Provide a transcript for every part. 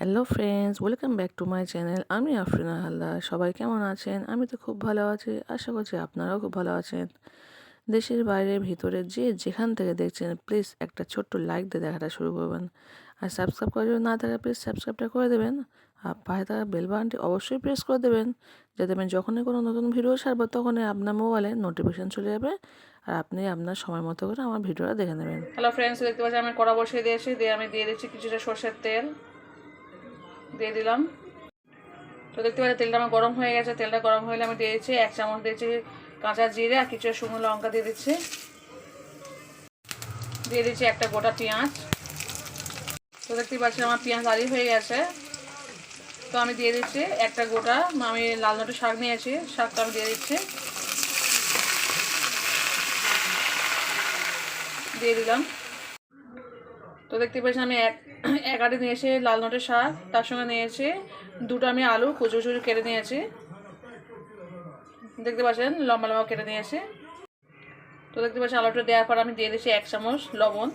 Hello friends welcome back to my channel আমি আফরিনা হালদার। সবাই কেমন আছেন? আমি তো খুব ভালো আছি। আশা করছি আপনারাও খুব ভালো আছেন। দেশের বাইরে, ভিতরে, যে যেখান থেকে দেখছেন প্লিজ একটা ছোট্ট লাইক দিয়ে দেখাটা শুরু করবেন। আর সাবস্ক্রাইব করার জন্য না থাকে প্লিজ সাবস্ক্রাইবটা করে দেবেন। আর পায়ে থাকা বেল বাটনটি অবশ্যই প্রেস করে দেবেন। যাতে আমি যখনই কোনো নতুন ভিডিও ছাড়বো, তখনই আপনার মোবাইলে নোটিফিকেশান চলে যাবে। আর আপনি আপনার সময় মতো করে আমার ভিডিওটা দেখে নেবেন। হ্যালো ফ্রেন্ডস দেখতে পাচ্ছি আমি কড়া বসিয়ে দিয়েছি। দিয়ে আমি দিয়ে দিচ্ছি কিছুটা সর্ষের তেল। দিয়ে দিলাম। তো দেখতে পাচ্ছি তেলটা আমার গরম হয়ে গেছে। তেলটা গরম হলে আমি দিয়ে দিচ্ছি এক চামচ দিয়েছি কাঁচা জিরে আর কিছু শুকনো লঙ্কা দিয়ে দিচ্ছি। দিয়ে দিচ্ছি একটা গোটা পেঁয়াজ। তো দেখতে পাচ্ছি আমার পেঁয়াজ আলি হয়ে গেছে। তো আমি দিয়ে দিচ্ছি একটা গোটা আমি লাল নটে শাক নিয়েছি, শাকটা আমি দিয়ে দিচ্ছি। দিয়ে দিলাম। তো দেখতে পাচ্ছি আমি এক এক আটি নিয়েছি লাল নটের শাক, তার সঙ্গে নিয়েছি দুটো আমি আলু, কুচু কুচু কেটে নিয়েছি। দেখতে পাচ্ছেন, লম্বা লম্বা কেটে নিয়েছি। তো দেখতে পাচ্ছি আলুটা দেওয়ার পর আমি দিয়ে দিচ্ছি এক চামচ লবণ।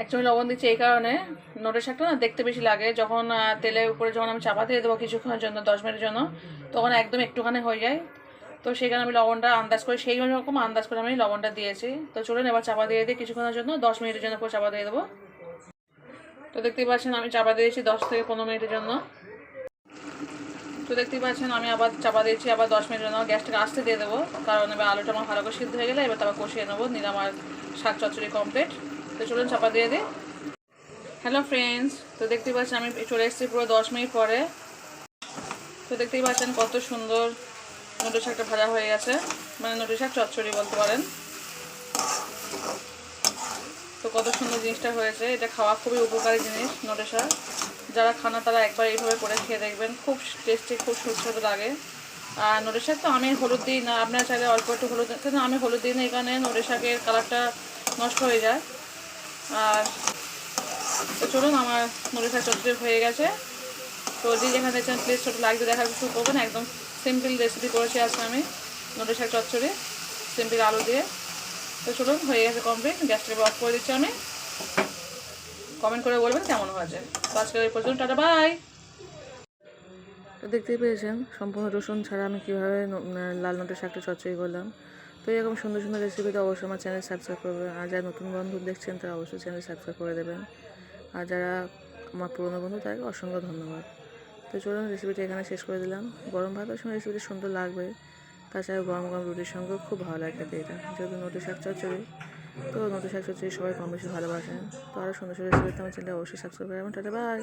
এক চামচ লবণ দিচ্ছি এই কারণে। নটের শাকটা না দেখতে বেশি লাগে। যখন তেলের উপরে যখন আমি চাপা দিয়ে দেবো কিছুক্ষণের জন্য, দশ মিনিটের জন্য, তখন একদম একটুখানি হয়ে যায়। তো সেখানে আমি লবণটা আন্দাজ করে, সেই রকম আন্দাজ করে আমি লবণটা দিয়েছি। তো চলুন এবার চাপা দিয়ে দিই কিছুক্ষণের জন্য, দশ মিনিটের জন্য করে চাপা দিয়ে দেবো। তো দেখতেই পাচ্ছেন আমি চাপা দিয়েছি দশ থেকে পনেরো মিনিটের জন্য। তো দেখতেই পাচ্ছেন আমি আবার চাপা দিয়েছি, আবার দশ মিনিটের জন্য। গ্যাসটাকে আসতে দিয়ে দেবো, কারণ এবার আলুটা আমার ভালো করে সিদ্ধ হয়ে গেলে এবার তারপর কষিয়ে নেব, নিলাম আর শাক চচ্চড়ি কমপ্লিট তো চলুন চাপা দিয়ে দিই। হ্যালো ফ্রেন্ডস তো দেখতেই পাচ্ছেন আমি চলে এসেছি পুরো দশ মিনিট পরে। তো দেখতেই পাচ্ছেন কত সুন্দর নোটে শাকটা ভাজা হয়ে গেছে। মানে নোটে শাক চচ্চড়ি বলতে পারেন। তো কত সুন্দর জিনিসটা হয়েছে। এটা খাওয়া খুবই উপকারী জিনিস নোটে শাক। যারা খানা তারা একবার এইভাবে করে খেয়ে দেখবেন। খুব টেস্টি খুব সুস্বাদু লাগে। আর নোটে শাক তো আমি হলুদ দিই না। আপনার চাইলে অল্প একটু হলুদ কিন্তু আমি হলুদ দিই না, এই কারণে নোটে শাকের কালারটা নষ্ট হয়ে যায়। আর তো চলুন, আমার নোটে শাক চচ্চড়ি হয়ে গেছে। তো যে যেখানে দেখছেন প্লিজ ছোটো দিয়ে দেখার কিছু করবেন। একদম সিম্পল রেসিপি করেছি আজকে আমি। নোটে শাক চচ্চড়ি, সিম্পল আলু দিয়ে। তো চলুন, হয়ে গেছে কমপ্লিট গ্যাসটা অফ করে দিচ্ছি আমি। কমেন্ট করে বলবেন কেমন হয়েছে। তো আজকে এই পর্যন্ত, টাটা বাই তো দেখতেই পেয়েছেন, সম্পূর্ণ রসুন ছাড়া আমি কীভাবে লাল নোটের শাকটা চচ্চড়ি করলাম। তো এরকম সুন্দর সুন্দর রেসিপিতে অবশ্যই আমার চ্যানেল সাবস্ক্রাইব করবেন। আর যারা নতুন বন্ধু দেখছেন, তারা অবশ্যই চ্যানেল সাবস্ক্রাইব করে দেবেন। আর যারা আমার পুরনো বন্ধু, তাদেরকে অসংখ্য ধন্যবাদ। তো চলুন রেসিপিটা এখানে শেষ করে দিলাম। গরম ভাতের সময় রেসিপিটা সুন্দর লাগবে। তাছাড়া গরম গরম রুটির সঙ্গেও খুব ভালো লাগে খেতে এটা। যেহেতু নটু শাক চচ্চড়ি তো নতুন শাক চচ্চড়ি সবাই কম বেশি ভালোবাসেন। তো আরও সুন্দর সুন্দর রেসিপিতে আমার চ্যানেলটা অবশ্যই সাবস্ক্রাইব করে টাটা বাই